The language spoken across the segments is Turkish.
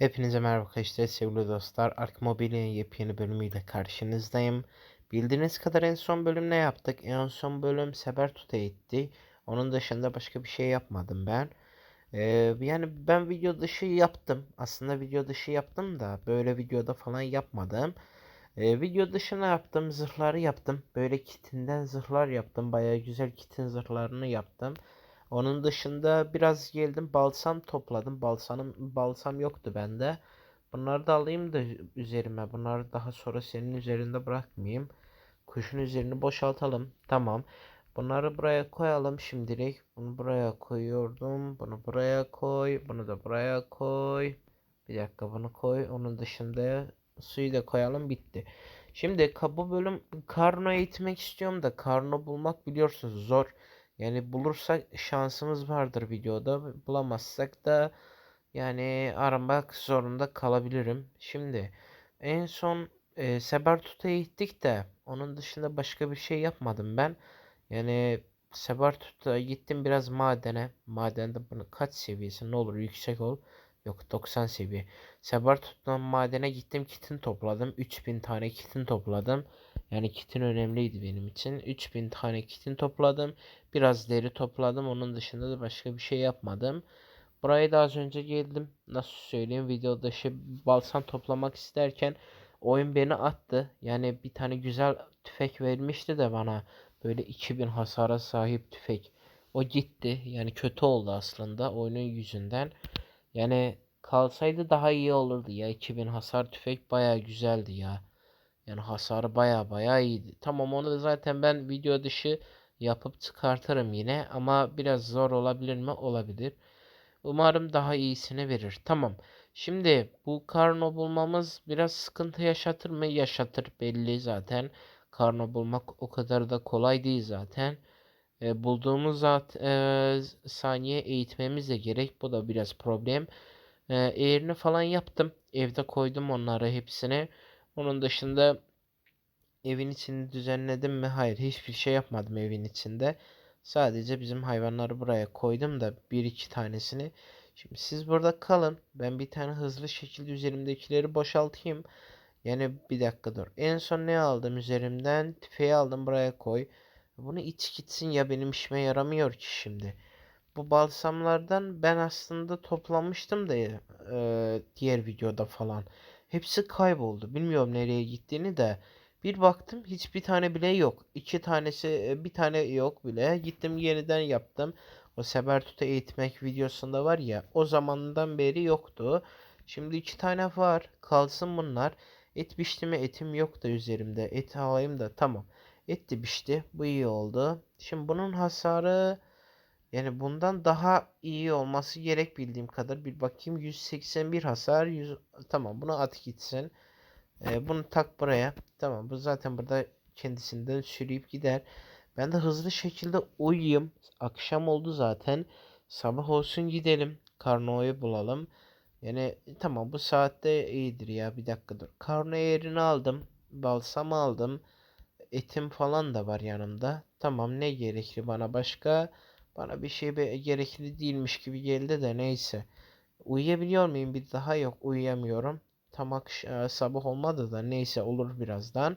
Hepinize merhaba arkadaşlar sevgili dostlar. Ark Mobile'nin yepyeni bölümüyle karşınızdayım. Bildiğiniz kadar en son bölüm ne yaptık? En son bölüm Sebertut'a gitti. Onun dışında başka bir şey yapmadım ben. Ee, yani ben video dışı yaptım. Aslında video dışı yaptım da böyle videoda falan yapmadım. Ee, video dışına yaptım. Zırhları yaptım. Böyle kitinden zırhlar yaptım. Baya güzel kitin zırhlarını yaptım. Onun dışında biraz geldim balsam topladım. Balsamım balsam yoktu bende. Bunları da alayım da üzerime. Bunları daha sonra senin üzerinde bırakmayayım. Kuşun üzerini boşaltalım. Tamam. Bunları buraya koyalım şimdilik. Bunu buraya koyuyordum. Bunu buraya koy. Bunu da buraya koy. Bir dakika bunu koy. Onun dışında suyu da koyalım. Bitti. Şimdi bu bölüm karno eğitmek istiyorum da karno bulmak biliyorsunuz zor. Yani bulursak şansımız vardır videoda. Bulamazsak da yani aramak zorunda kalabilirim. Şimdi en son e, Sebertut'a gittik de onun dışında başka bir şey yapmadım ben. Yani Sebertut'a gittim biraz madene. Madende bunu kaç seviyesi ne olur yüksek ol. Yok 90 seviye. Sebertut'tan madene gittim kitin topladım. 3000 tane kitin topladım. Yani kitin önemliydi benim için. 3000 tane kitin topladım. Biraz deri topladım. Onun dışında da başka bir şey yapmadım. Buraya da az önce geldim. Nasıl söyleyeyim video dışı balsam toplamak isterken oyun beni attı. Yani bir tane güzel tüfek vermişti de bana. Böyle 2000 hasara sahip tüfek. O gitti. Yani kötü oldu aslında oyunun yüzünden. Yani kalsaydı daha iyi olurdu ya. 2000 hasar tüfek baya güzeldi ya. Yani hasarı baya baya iyiydi. Tamam onu da zaten ben video dışı yapıp çıkartırım yine. Ama biraz zor olabilir mi? Olabilir. Umarım daha iyisini verir. Tamam. Şimdi bu karno bulmamız biraz sıkıntı yaşatır mı? Yaşatır belli zaten. Karno bulmak o kadar da kolay değil zaten. E, bulduğumuz zat, e, saniye eğitmemiz de gerek. Bu da biraz problem. E, eğerini falan yaptım. Evde koydum onları hepsini. Onun dışında evin içini düzenledim mi? Hayır hiçbir şey yapmadım evin içinde. Sadece bizim hayvanları buraya koydum da bir iki tanesini. Şimdi siz burada kalın. Ben bir tane hızlı şekilde üzerimdekileri boşaltayım. Yani bir dakika dur. En son ne aldım üzerimden? Tüfeği aldım buraya koy. Bunu iç gitsin ya benim işime yaramıyor ki şimdi. Bu balsamlardan ben aslında toplamıştım da e, diğer videoda falan. Hepsi kayboldu. Bilmiyorum nereye gittiğini de. Bir baktım hiçbir tane bile yok. İki tanesi e, bir tane yok bile. Gittim yeniden yaptım. O Sebertut'u eğitmek videosunda var ya o zamandan beri yoktu. Şimdi iki tane var. Kalsın bunlar. Et pişti mi etim yok da üzerimde. Et alayım da tamam. Et de pişti. Bu iyi oldu. Şimdi bunun hasarı yani bundan daha iyi olması gerek bildiğim kadar. Bir bakayım 181 hasar. 100, tamam bunu at gitsin. Ee, bunu tak buraya. Tamam bu zaten burada kendisinden sürüyüp gider. Ben de hızlı şekilde uyuyayım. Akşam oldu zaten. Sabah olsun gidelim. Karno'yu bulalım. Yani tamam bu saatte iyidir ya. Bir dakika dur. Karno yerini aldım. Balsam aldım. Etim falan da var yanımda. Tamam ne gerekli bana başka? Bana bir şey be- gerekli değilmiş gibi geldi de neyse. Uyuyabiliyor muyum? Bir daha yok uyuyamıyorum. Tam akş e, sabah olmadı da neyse olur birazdan.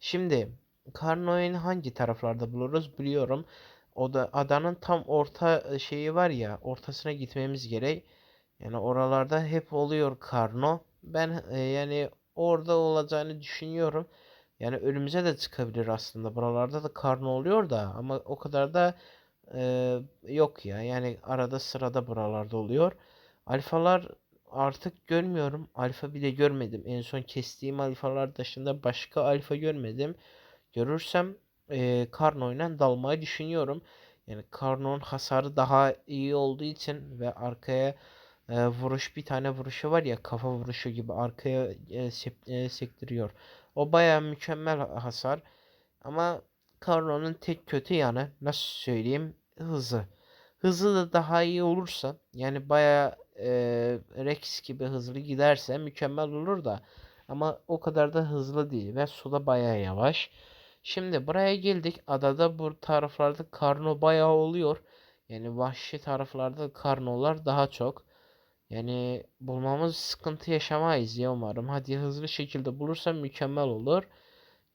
Şimdi Karnoy'un hangi taraflarda buluruz biliyorum. O da adanın tam orta e, şeyi var ya ortasına gitmemiz gerek. Yani oralarda hep oluyor Karno. Ben e, yani orada olacağını düşünüyorum. Yani önümüze de çıkabilir aslında. Buralarda da Karno oluyor da ama o kadar da e, yok ya. Yani arada sırada buralarda oluyor. Alfalar artık görmüyorum. Alfa bile görmedim. En son kestiğim alfalar dışında başka alfa görmedim. Görürsem e, Karno'yla dalmayı düşünüyorum. Yani Karno'nun hasarı daha iyi olduğu için ve arkaya e, vuruş bir tane vuruşu var ya kafa vuruşu gibi arkaya e, sektiriyor. O baya mükemmel hasar. Ama Karno'nun tek kötü yanı nasıl söyleyeyim hızı. Hızı da daha iyi olursa yani baya e, Rex gibi hızlı giderse mükemmel olur da ama o kadar da hızlı değil ve suda baya yavaş. Şimdi buraya geldik. Adada bu taraflarda karno bayağı oluyor. Yani vahşi taraflarda karnolar daha çok. Yani bulmamız sıkıntı yaşamayız ya umarım. Hadi hızlı şekilde bulursam mükemmel olur.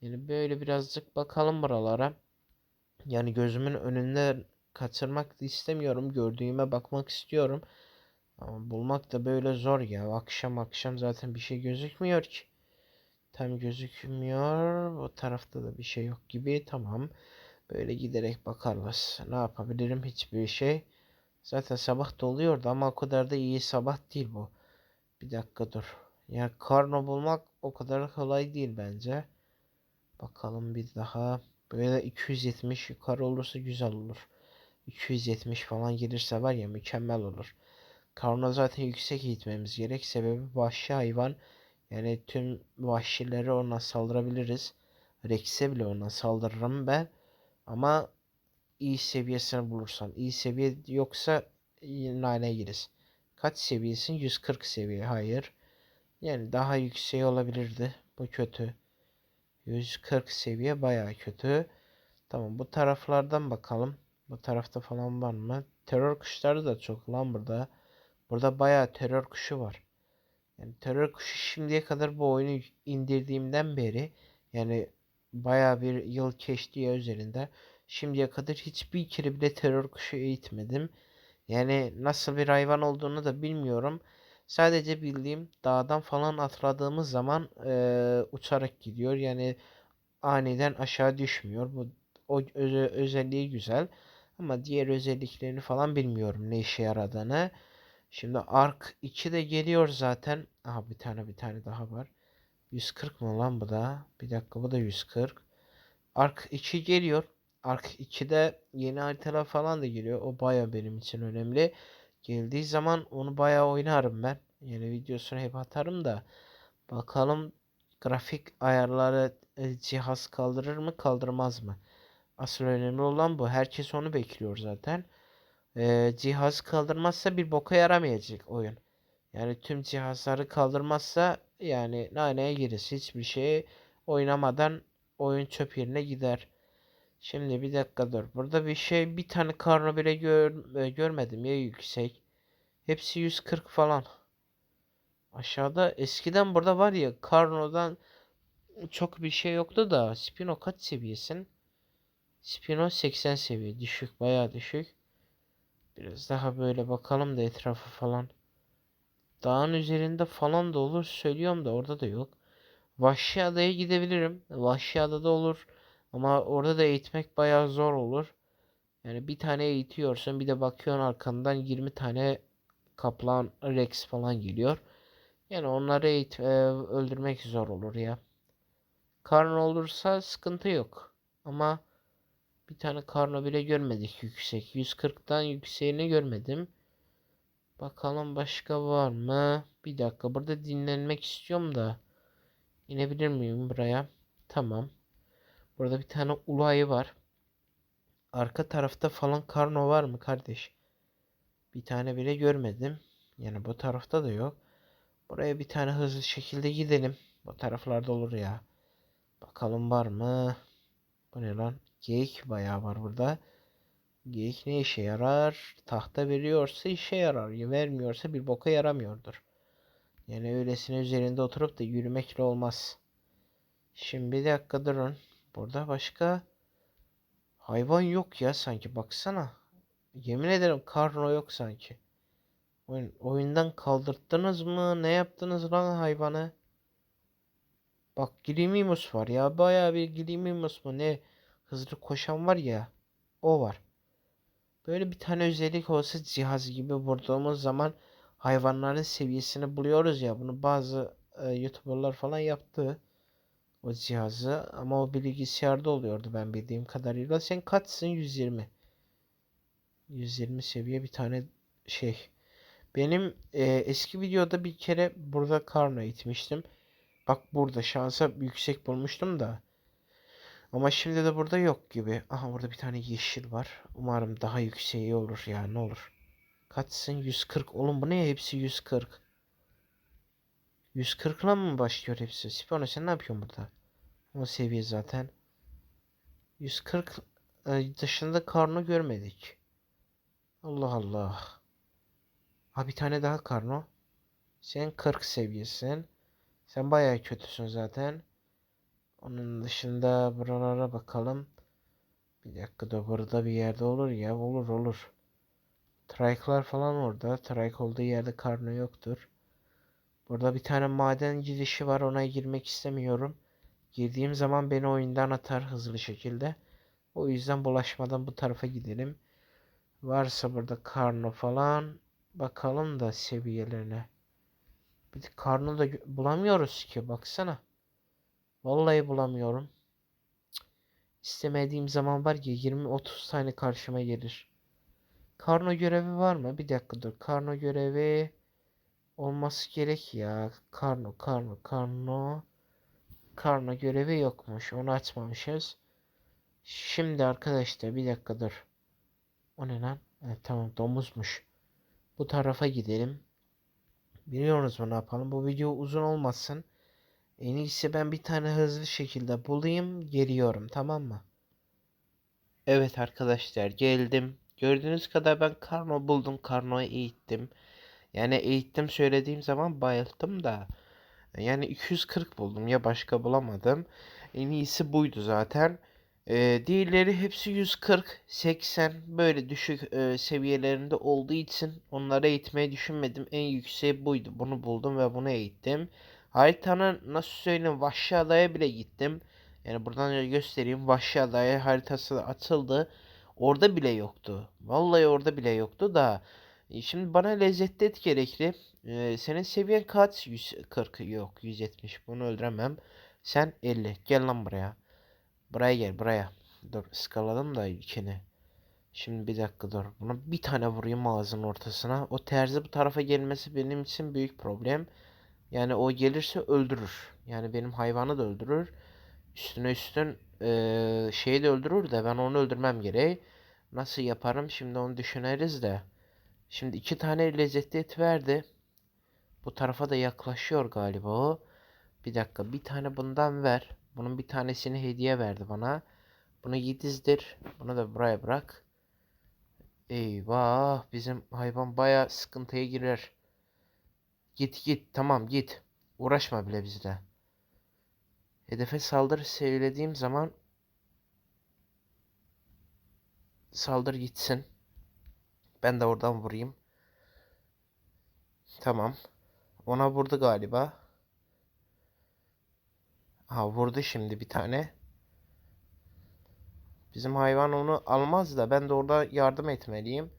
Yani böyle birazcık bakalım buralara. Yani gözümün önünden kaçırmak da istemiyorum. Gördüğüme bakmak istiyorum. Ama bulmak da böyle zor ya. Akşam akşam zaten bir şey gözükmüyor ki. Tam gözükmüyor. O tarafta da bir şey yok gibi. Tamam. Böyle giderek bakarız. Ne yapabilirim? Hiçbir şey. Zaten sabah da oluyordu ama o kadar da iyi sabah değil bu. Bir dakika dur. Yani karno bulmak o kadar kolay değil bence. Bakalım bir daha. Böyle 270 yukarı olursa güzel olur. 270 falan gelirse var ya mükemmel olur. Karno zaten yüksek gitmemiz gerek. Sebebi vahşi hayvan. Yani tüm vahşileri ona saldırabiliriz. Rex'e bile ona saldırırım ben. Ama iyi seviyesini bulursan. iyi seviye yoksa nane gireriz. Kaç seviyesin? 140 seviye. Hayır. Yani daha yüksek olabilirdi. Bu kötü. 140 seviye baya kötü. Tamam bu taraflardan bakalım. Bu tarafta falan var mı? Terör kuşları da çok lan burada. Burada baya terör kuşu var. Yani terör kuşu şimdiye kadar bu oyunu indirdiğimden beri yani baya bir yıl geçti ya üzerinde. Şimdiye kadar hiçbir kere bile terör kuşu eğitmedim. Yani nasıl bir hayvan olduğunu da bilmiyorum. Sadece bildiğim dağdan falan atladığımız zaman e, uçarak gidiyor. Yani aniden aşağı düşmüyor. Bu o öz özelliği güzel. Ama diğer özelliklerini falan bilmiyorum ne işe yaradığını. Şimdi Ark 2 de geliyor zaten. Aha bir tane bir tane daha var. 140 mı lan bu da? Bir dakika bu da 140. Ark 2 geliyor. Ark 2'de yeni haritalar falan da geliyor. O baya benim için önemli. Geldiği zaman onu baya oynarım ben. Yeni videosunu hep atarım da. Bakalım grafik ayarları e, cihaz kaldırır mı kaldırmaz mı? Asıl önemli olan bu. Herkes onu bekliyor zaten. Ee, cihaz kaldırmazsa bir boka yaramayacak oyun. Yani tüm cihazları kaldırmazsa yani naneye gireriz. Hiçbir şey oynamadan oyun çöp yerine gider. Şimdi bir dakika dur. Burada bir şey bir tane karno bile gör, e, görmedim ya yüksek. Hepsi 140 falan. Aşağıda eskiden burada var ya karnodan çok bir şey yoktu da Spino kaç seviyesin? Spino 80 seviye. Düşük bayağı düşük. Biraz daha böyle bakalım da etrafı falan. Dağın üzerinde falan da olur söylüyorum da orada da yok. Vahşi adaya gidebilirim. Vahşi adada olur. Ama orada da eğitmek bayağı zor olur. Yani bir tane eğitiyorsun bir de bakıyorsun arkandan 20 tane kaplan rex falan geliyor. Yani onları eğit e, öldürmek zor olur ya. Karn olursa sıkıntı yok. Ama bir tane karno bile görmedik yüksek. 140'tan yükseğini görmedim. Bakalım başka var mı? Bir dakika burada dinlenmek istiyorum da. İnebilir miyim buraya? Tamam. Burada bir tane ulu ayı var. Arka tarafta falan karno var mı kardeş? Bir tane bile görmedim. Yani bu tarafta da yok. Buraya bir tane hızlı şekilde gidelim. Bu taraflarda olur ya. Bakalım var mı? Bu ne lan? Geyik bayağı var burada. Geyik ne işe yarar? Tahta veriyorsa işe yarar. Vermiyorsa bir boka yaramıyordur. Yani öylesine üzerinde oturup da yürümekle olmaz. Şimdi bir dakika durun. Burada başka hayvan yok ya sanki baksana. Yemin ederim karno yok sanki. Oyun, oyundan kaldırttınız mı? Ne yaptınız lan hayvanı? Bak Glimmimus var ya. Bayağı bir Glimmimus mu ne? Hızlı koşan var ya. O var. Böyle bir tane özellik olsa cihaz gibi vurduğumuz zaman hayvanların seviyesini buluyoruz ya. Bunu bazı e, YouTuber'lar falan yaptı o cihazı ama o bilgisayarda oluyordu ben bildiğim kadarıyla. Sen kaçsın 120. 120 seviye bir tane şey. Benim e, eski videoda bir kere burada karno itmiştim. Bak burada şansa yüksek bulmuştum da. Ama şimdi de burada yok gibi. Aha burada bir tane yeşil var. Umarım daha yükseği olur ya ne olur. Kaçsın 140. Oğlum bu ne hepsi 140. 140 ile mı başlıyor hepsi? Sipona sen ne yapıyorsun burada? O seviye zaten. 140 e, dışında karno görmedik. Allah Allah. Ha bir tane daha karno. Sen 40 seviyesin. Sen bayağı kötüsün zaten. Onun dışında buralara bakalım. Bir dakika da burada bir yerde olur ya. Olur olur. Trike'lar falan orada. Trike olduğu yerde karno yoktur. Burada bir tane maden girişi var. Ona girmek istemiyorum. Girdiğim zaman beni oyundan atar hızlı şekilde. O yüzden bulaşmadan bu tarafa gidelim. Varsa burada karno falan. Bakalım da seviyelerine. Bir de karnı da bulamıyoruz ki baksana. Vallahi bulamıyorum. İstemediğim zaman var ya 20-30 tane karşıma gelir. Karno görevi var mı? Bir dakika dur. Karno görevi olması gerek ya. Karno, karno, karno. Karno görevi yokmuş. Onu açmamışız. Şimdi arkadaşlar bir dakika dur. O ne lan? Evet, tamam domuzmuş. Bu tarafa gidelim. Biliyorsunuz mu ne yapalım? Bu video uzun olmasın. En iyisi ben bir tane hızlı şekilde bulayım, geliyorum, tamam mı? Evet arkadaşlar, geldim. Gördüğünüz kadar ben Karno buldum, Karno'yu eğittim. Yani eğittim söylediğim zaman bayılttım da. Yani 240 buldum ya başka bulamadım. En iyisi buydu zaten. Ee, diğerleri hepsi 140, 80 böyle düşük e, seviyelerinde olduğu için onları eğitmeyi düşünmedim. En yükseği buydu. Bunu buldum ve bunu eğittim. Haritanın nasıl söyleyeyim Vahşi Adaya bile gittim. Yani buradan da göstereyim. Vahşi Adaya haritası da atıldı. Orada bile yoktu. Vallahi orada bile yoktu da. E, Şimdi bana lezzetli et gerekli. Ee, senin seviyen kaç? 140 yok 170. Bunu öldüremem. Sen 50. Gel lan buraya. Buraya gel buraya. Dur ıskaladım da ilkini. Şimdi bir dakika dur. Buna bir tane vurayım ağzının ortasına. O terzi bu tarafa gelmesi benim için büyük problem. Yani o gelirse öldürür. Yani benim hayvanı da öldürür. Üstüne üstün eee şeyi de öldürür de ben onu öldürmem gereği. Nasıl yaparım şimdi onu düşüneriz de. Şimdi iki tane lezzetli et verdi. Bu tarafa da yaklaşıyor galiba o. Bir dakika bir tane bundan ver. Bunun bir tanesini hediye verdi bana. Bunu yedizdir. Bunu da buraya bırak. Eyvah bizim hayvan baya sıkıntıya girer. Git git tamam git. Uğraşma bile bizle. Hedefe saldır söylediğim zaman saldır gitsin. Ben de oradan vurayım. Tamam. Ona vurdu galiba. Ha vurdu şimdi bir tane. Bizim hayvan onu almaz da ben de orada yardım etmeliyim.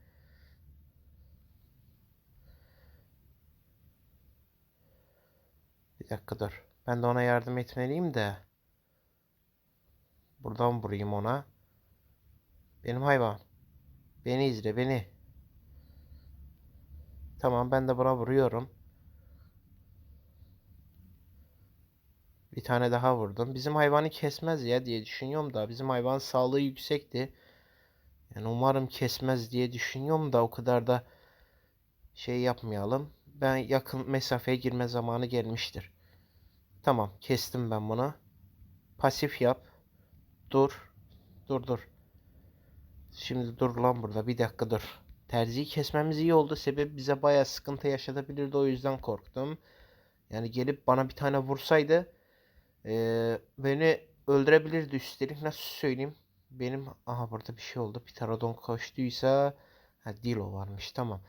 Bir dakika dur. Ben de ona yardım etmeliyim de. Buradan vurayım ona. Benim hayvan. Beni izle beni. Tamam ben de buna vuruyorum. Bir tane daha vurdum. Bizim hayvanı kesmez ya diye düşünüyorum da. Bizim hayvan sağlığı yüksekti. Yani umarım kesmez diye düşünüyorum da o kadar da şey yapmayalım. Ben yakın mesafeye girme zamanı gelmiştir. Tamam kestim ben bunu. Pasif yap. Dur. Dur dur. Şimdi dur lan burada. Bir dakika dur. Terziyi kesmemiz iyi oldu. Sebep bize bayağı sıkıntı yaşatabilirdi. O yüzden korktum. Yani gelip bana bir tane vursaydı eee, beni öldürebilirdi üstelik. Nasıl söyleyeyim? Benim aha burada bir şey oldu. Pterodon koştuysa ha Dilo varmış. Tamam.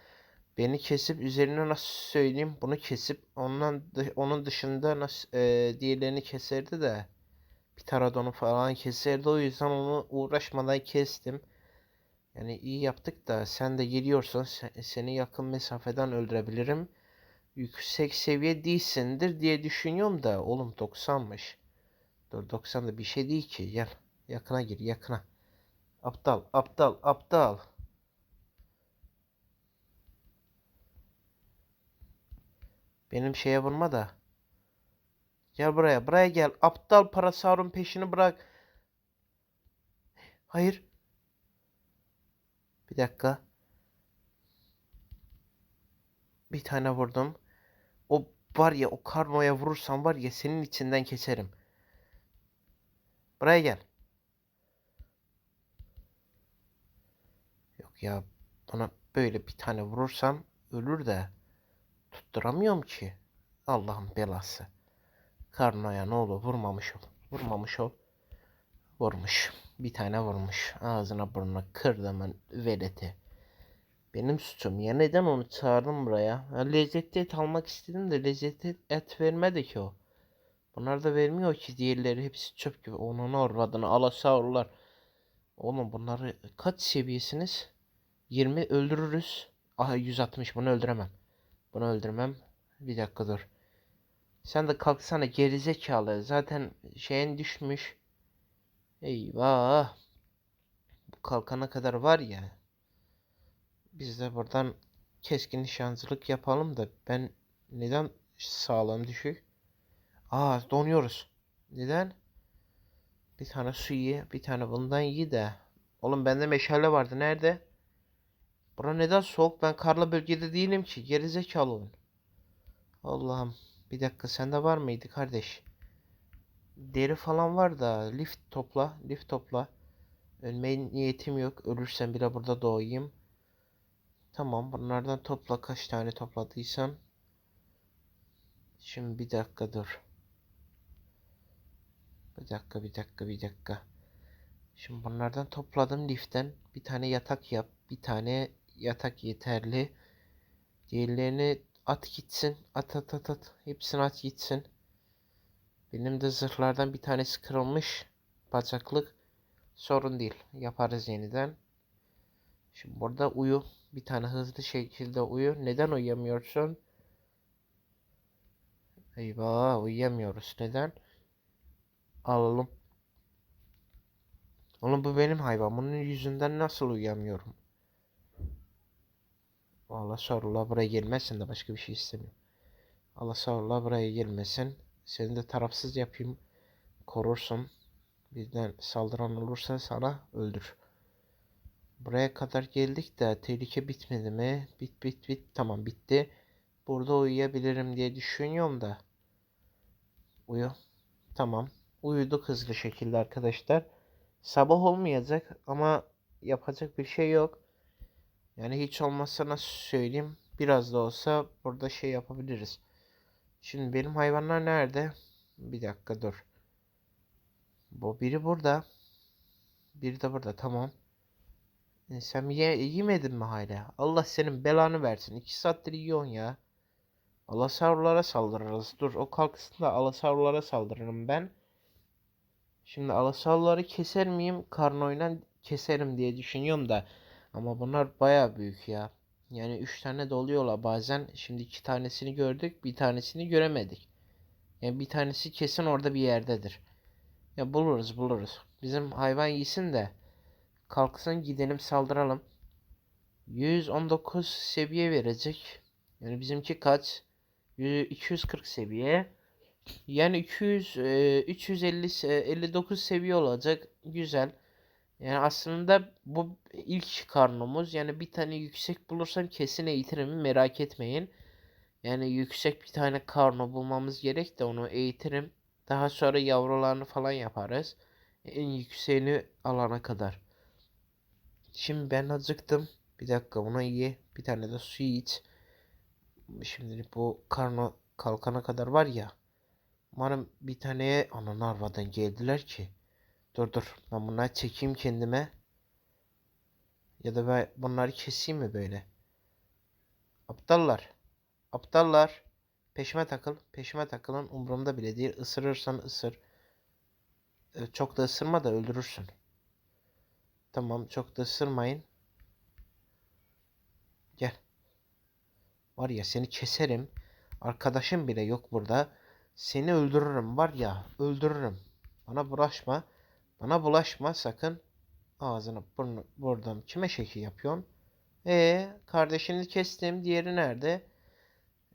Beni kesip üzerine nasıl söyleyeyim? Bunu kesip ondan onun dışında nasıl eee, diğerlerini keserdi de Pterodon'u falan keserdi. O yüzden onu uğraşmadan kestim. Yani iyi yaptık da sen de geliyorsan se- seni yakın mesafeden öldürebilirim. Yüksek seviye değilsindir diye düşünüyorum da oğlum 90'mış. Dur 90 da bir şey değil ki. Gel yakına gir yakına. Aptal aptal aptal. Benim şeye vurma da. Gel buraya buraya gel. Aptal Parasaur'un peşini bırak. Hayır. Bir dakika. Bir tane vurdum. O var ya o karnoya vurursam var ya senin içinden keserim. Buraya gel. Yok ya buna böyle bir tane vurursam ölür de. Tutturamıyorum ki. Allah'ın belası. Karnoya ne olur vurmamış ol. Vurmamış ol. Vurmuş. Bir tane vurmuş. Ağzına burnuna kırdımın veleti. Benim suçum. Ya neden onu çağırdım buraya? Ya lezzetli et almak istedim de lezzetli et vermedi ki o. Bunlar da vermiyor ki diğerleri hepsi çöp gibi. Onun orvadını alasaurlar. Oğlum bunları kaç seviyesiniz? 20 öldürürüz. Aha 160 bunu öldüremem. Bunu öldürmem. Bir dakika dur. Sen de kalksana gerizekalı. Zaten şeyin düşmüş. Eyvah. Bu kalkana kadar var ya. Biz de buradan keskin nişancılık yapalım da ben neden sağlam düşük? Aa donuyoruz. Neden? Bir tane su ye, bir tane bundan ye de. Oğlum bende meşale vardı. Nerede? Bura neden soğuk? Ben karlı bölgede değilim ki. Gerizekalı oyun. Allah'ım. Bir dakika sende var mıydı kardeş? Deri falan var da lift topla. Lift topla. Ölmeye niyetim yok. Ölürsem bile burada doğayım. Tamam bunlardan topla kaç tane topladıysan. Şimdi bir dakika dur. Bir dakika bir dakika bir dakika. Şimdi bunlardan topladım liften. Bir tane yatak yap. Bir tane yatak yeterli. Diğerlerini at gitsin. At at at at. Hepsini at gitsin. Benim de zırhlardan bir tanesi kırılmış. Bacaklık. Sorun değil. Yaparız yeniden. Şimdi burada uyu. Bir tane hızlı şekilde uyu. Neden uyuyamıyorsun? Eyvah uyuyamıyoruz. Neden? Alalım. Oğlum bu benim hayvan. Bunun yüzünden nasıl uyuyamıyorum? Allah sorula buraya gelmesin de başka bir şey istemiyorum. Allah sorula buraya gelmesin. Seni de tarafsız yapayım. Korursun. Birden saldıran olursa sana öldür. Buraya kadar geldik de tehlike bitmedi mi? Bit bit bit. Tamam bitti. Burada uyuyabilirim diye düşünüyorum da. Uyu. Tamam. Uyuduk hızlı şekilde arkadaşlar. Sabah olmayacak ama yapacak bir şey yok. Yani hiç olmazsa nasıl söyleyeyim. Biraz da olsa burada şey yapabiliriz. Şimdi benim hayvanlar nerede? Bir dakika dur. Bu biri burada. Biri de burada. Tamam. E, sen ye yemedin mi hala? Allah senin belanı versin. İki saattir yiyorsun ya. Alasaurlara saldırırız. Dur o kalksın da alasaurlara saldırırım ben. Şimdi alasaurları keser miyim? Karnoyla keserim diye düşünüyorum da. Ama bunlar baya büyük ya. Yani 3 tane doluyorlar bazen. Şimdi iki tanesini gördük. Bir tanesini göremedik. Yani bir tanesi kesin orada bir yerdedir. Ya buluruz buluruz. Bizim hayvan yesin de. Kalksın gidelim saldıralım. 119 seviye verecek. Yani bizimki kaç? 240 seviye. Yani 200 350 59 seviye olacak. Güzel. Yani aslında bu ilk karnımız. Yani bir tane yüksek bulursam kesin eğitirim merak etmeyin. Yani yüksek bir tane karno bulmamız gerek de onu eğitirim. Daha sonra yavrularını falan yaparız. En yükseğini alana kadar. Şimdi ben acıktım. Bir dakika buna ye. Bir tane de su iç. Şimdi bu karno kalkana kadar var ya. Umarım bir taneye ananı arvadan geldiler ki. Dur dur ben bunları çekeyim kendime. Ya da ben bunları keseyim mi böyle? Aptallar. Aptallar. Peşime takıl. Peşime takılın. Umurumda bile değil. Isırırsan ısır. Ee, çok da ısırma da öldürürsün. Tamam çok da ısırmayın. Gel. Var ya seni keserim. Arkadaşım bile yok burada. Seni öldürürüm var ya öldürürüm. Bana bulaşma. Bana bulaşma sakın. Ağzını burnu buradan kime şekil yapıyorsun? E kardeşini kestim. Diğeri nerede?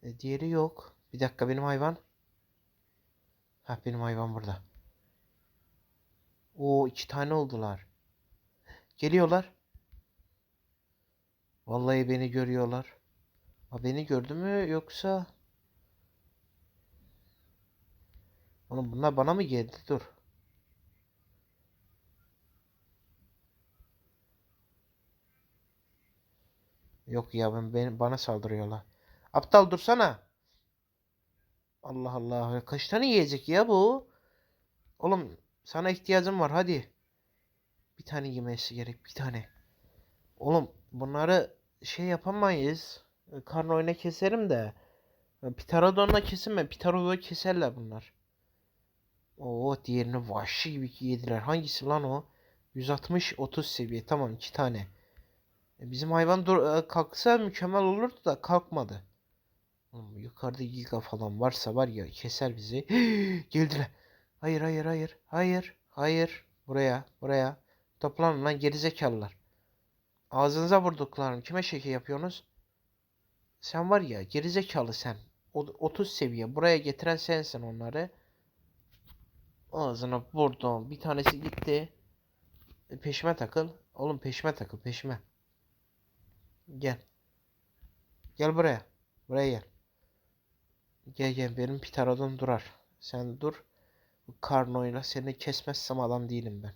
E, diğeri yok. Bir dakika benim hayvan. Ha benim hayvan burada. O iki tane oldular. Geliyorlar. Vallahi beni görüyorlar. Ha beni gördü mü yoksa Oğlum bunlar bana mı geldi? Dur. Yok ya ben, ben bana saldırıyorlar. Aptal dursana. Allah Allah. Kaç tane yiyecek ya bu? Oğlum sana ihtiyacım var hadi. Bir tane yemesi gerek bir tane. Oğlum bunları şey yapamayız. Karın oyuna keserim de. Pterodonla kesinme. Pterodonla keserler bunlar. Oo diğerini vahşi gibi yediler. Hangisi lan o? 160 30 seviye. Tamam iki tane. E, bizim hayvan dur e, kalksa mükemmel olurdu da kalkmadı. Oğlum, yukarıda giga falan varsa var ya keser bizi. Geldiler. Hayır hayır hayır. Hayır. Hayır. Buraya. Buraya. Toplanın lan gerizekalılar. Ağzınıza vurduklarım. Kime şekil yapıyorsunuz? Sen var ya gerizekalı sen. O- 30 seviye. Buraya getiren sensin onları. Ağzına vurdum. Bir tanesi gitti. E, peşime takıl. Oğlum peşime takıl peşime. Gel. Gel buraya. Buraya gel. Gel gel benim pterodon durar. Sen dur. Karnoyla seni kesmezsem adam değilim ben.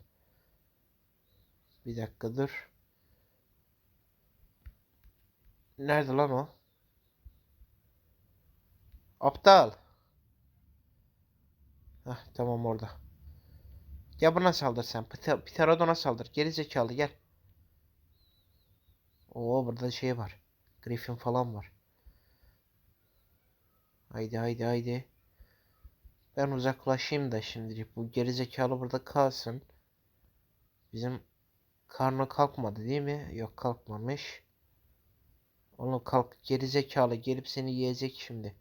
Bir dakika dur. Nerede lan o? Aptal. Heh, tamam orada. Gel buna saldır sen. Pterodon'a saldır. Geri zekalı gel. Oo burada şey var. Griffin falan var. Haydi haydi haydi. Ben uzaklaşayım da şimdilik. Bu geri zekalı burada kalsın. Bizim karnı kalkmadı değil mi? Yok kalkmamış. Oğlum kalk geri zekalı gelip seni yiyecek şimdi.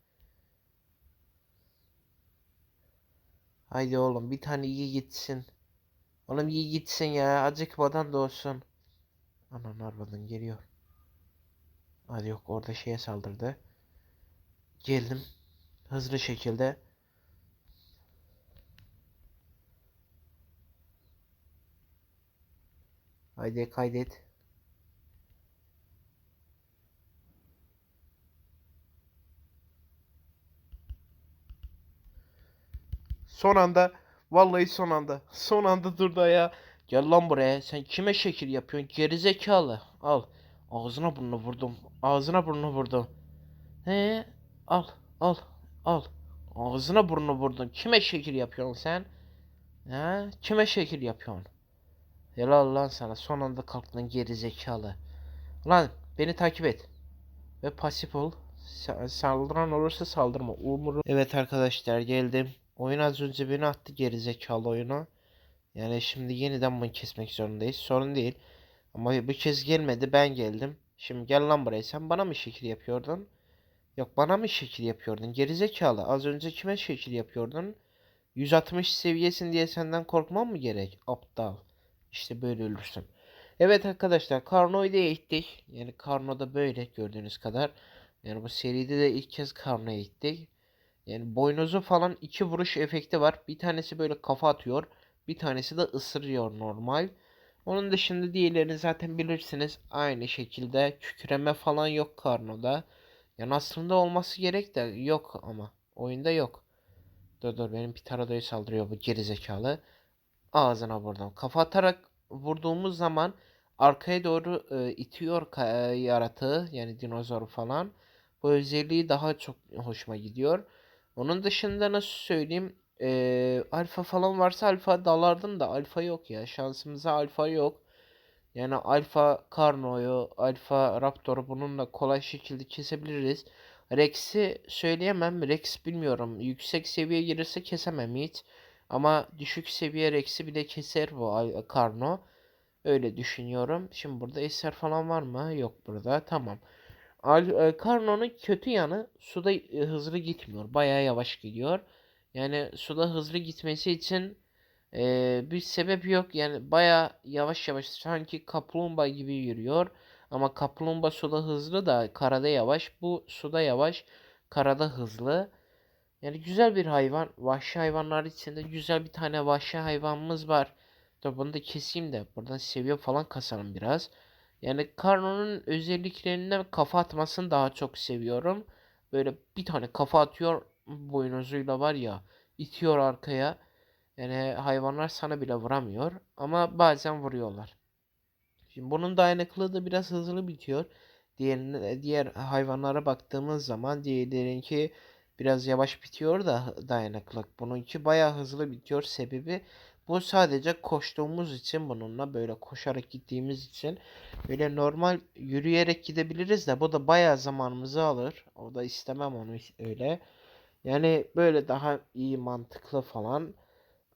Haydi oğlum bir tane iyi gitsin. Oğlum iyi gitsin ya. Acıkmadan da olsun. Anan arvadın geliyor. Hadi yok orada şeye saldırdı. Geldim. Hızlı şekilde. Haydi kaydet. Son anda vallahi son anda son anda durdu ya. Gel lan buraya. Sen kime şekil yapıyorsun? Gerizekalı. Al. Ağzına burnunu vurdum. Ağzına burnunu vurdum. He? Al. Al. Al. Ağzına burnunu vurdun. Kime şekil yapıyorsun sen? He? Kime şekil yapıyorsun? Helal lan sana. Son anda kalktın gerizekalı. Lan beni takip et. Ve pasif ol. Sa- saldıran olursa saldırma. Umurum. Evet arkadaşlar geldim. Oyun az önce beni attı gerizekalı oyuna. Yani şimdi yeniden bunu kesmek zorundayız. Sorun değil. Ama bu kez gelmedi ben geldim. Şimdi gel lan buraya. Sen bana mı şekil yapıyordun? Yok bana mı şekil yapıyordun? Gerizekalı. Az önce kime şekil yapıyordun? 160 seviyesin diye senden korkmam mı gerek? Aptal. İşte böyle ölürsün. Evet arkadaşlar Karno'yu da eğittik. Yani Karno da böyle gördüğünüz kadar. Yani bu seride de ilk kez Karno'ya eğittik. Yani boynuzu falan iki vuruş efekti var. Bir tanesi böyle kafa atıyor. Bir tanesi de ısırıyor normal. Onun dışında diğerlerini zaten bilirsiniz. Aynı şekilde kükreme falan yok Karno'da. Yani aslında olması gerek de yok ama. Oyunda yok. Dur dur benim Pterodo'ya saldırıyor bu gerizekalı. Ağzına vurdum. Kafa atarak vurduğumuz zaman arkaya doğru e, itiyor e, yaratığı yani dinozor falan. Bu özelliği daha çok hoşuma gidiyor. Onun dışında nasıl söyleyeyim? E, alfa falan varsa alfa dalardım da alfa yok ya. Şansımıza alfa yok. Yani alfa Karno'yu, alfa Raptor'u bununla kolay şekilde kesebiliriz. Rex'i söyleyemem. Rex bilmiyorum. Yüksek seviye gelirse kesemem hiç. Ama düşük seviye Rex'i bile keser bu Karno. Öyle düşünüyorum. Şimdi burada eser falan var mı? Yok burada. Tamam. E, Karno'nun kötü yanı suda e, hızlı gitmiyor. Bayağı yavaş gidiyor. Yani suda hızlı gitmesi için e, bir sebep yok. Yani bayağı yavaş yavaş sanki kaplumbağa gibi yürüyor. Ama kaplumbağa suda hızlı da karada yavaş. Bu suda yavaş, karada hızlı. Yani güzel bir hayvan. Vahşi hayvanlar içinde güzel bir tane vahşi hayvanımız var. Dur bunu da keseyim de buradan seviye falan kasalım biraz. Yani Karno'nun özelliklerinden kafa atmasını daha çok seviyorum. Böyle bir tane kafa atıyor boynuzuyla var ya itiyor arkaya. Yani hayvanlar sana bile vuramıyor ama bazen vuruyorlar. Şimdi bunun dayanıklılığı da biraz hızlı bitiyor. Diğerine, diğer hayvanlara baktığımız zaman diğerlerinki biraz yavaş bitiyor da dayanıklılık. Bununki bayağı hızlı bitiyor. Sebebi bu sadece koştuğumuz için bununla böyle koşarak gittiğimiz için böyle normal yürüyerek gidebiliriz de bu da bayağı zamanımızı alır. O da istemem onu öyle. Yani böyle daha iyi mantıklı falan.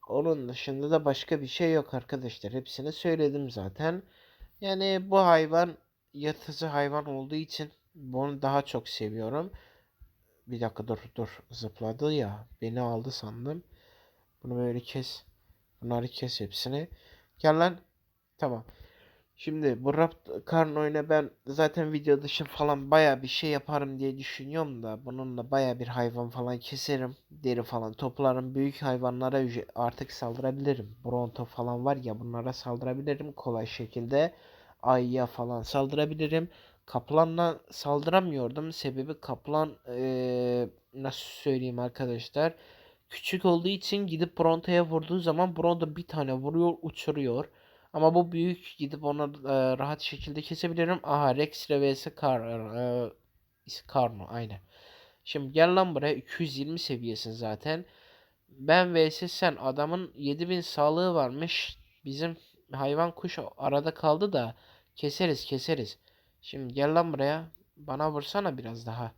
Onun dışında da başka bir şey yok arkadaşlar. Hepsini söyledim zaten. Yani bu hayvan yırtıcı hayvan olduğu için bunu daha çok seviyorum. Bir dakika dur dur zıpladı ya. Beni aldı sandım. Bunu böyle kes. Bunları kes hepsini. Gel lan. Tamam. Şimdi bu Rapt Karno'yla ben zaten video dışı falan baya bir şey yaparım diye düşünüyorum da bununla baya bir hayvan falan keserim. Deri falan toplarım. Büyük hayvanlara artık saldırabilirim. Bronto falan var ya bunlara saldırabilirim kolay şekilde. Ayıya falan saldırabilirim. Kaplanla saldıramıyordum. Sebebi kaplan eee, nasıl söyleyeyim arkadaşlar. Küçük olduğu için gidip Bronto'ya vurduğu zaman Bronto bir tane vuruyor uçuruyor. Ama bu büyük gidip onu e, rahat şekilde kesebilirim. Aha Rex vs Car e, Carno aynen. Şimdi gel lan buraya 220 seviyesin zaten. Ben vs sen adamın 7000 sağlığı varmış. Bizim hayvan kuş arada kaldı da keseriz keseriz. Şimdi gel lan buraya. Bana vursana biraz daha.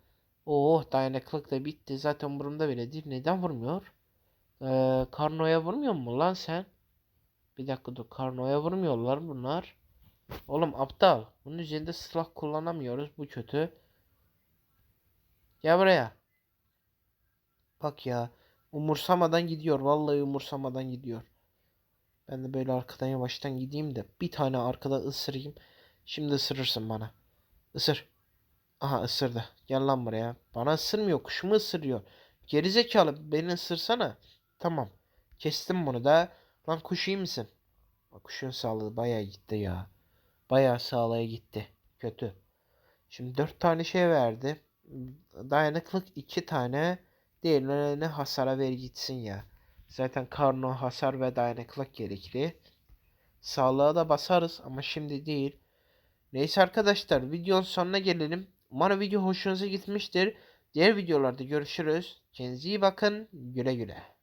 Oh dayanıklılık da bitti. Zaten umurumda bile değil. Neden vurmuyor? Ee, Karno'ya vurmuyor mu lan sen? Bir dakika dur. Karno'ya vurmuyorlar bunlar. Oğlum aptal. Bunun üzerinde silah kullanamıyoruz. Bu kötü. Gel buraya. Bak ya. Umursamadan gidiyor. Vallahi umursamadan gidiyor. Ben de böyle arkadan yavaştan gideyim de bir tane arkada ısırayım. Şimdi ısırırsın bana. Isır. Aha ısırdı. Gel lan buraya. Bana ısırmıyor. Kuşumu ısırıyor. Gerizekalı beni ısırsana. Tamam. Kestim bunu da. Lan kuş iyi misin? Kuşun sağlığı bayağı gitti ya. Bayağı sağlığa gitti. Kötü. Şimdi dört tane şey verdi. Dayanıklık iki tane. Diğerlerine hasara ver gitsin ya. Zaten karno, hasar ve dayanıklık gerekli. Sağlığa da basarız ama şimdi değil. Neyse arkadaşlar videonun sonuna gelelim. Umarım video hoşunuza gitmiştir. Diğer videolarda görüşürüz. Kendinize iyi bakın. Güle güle.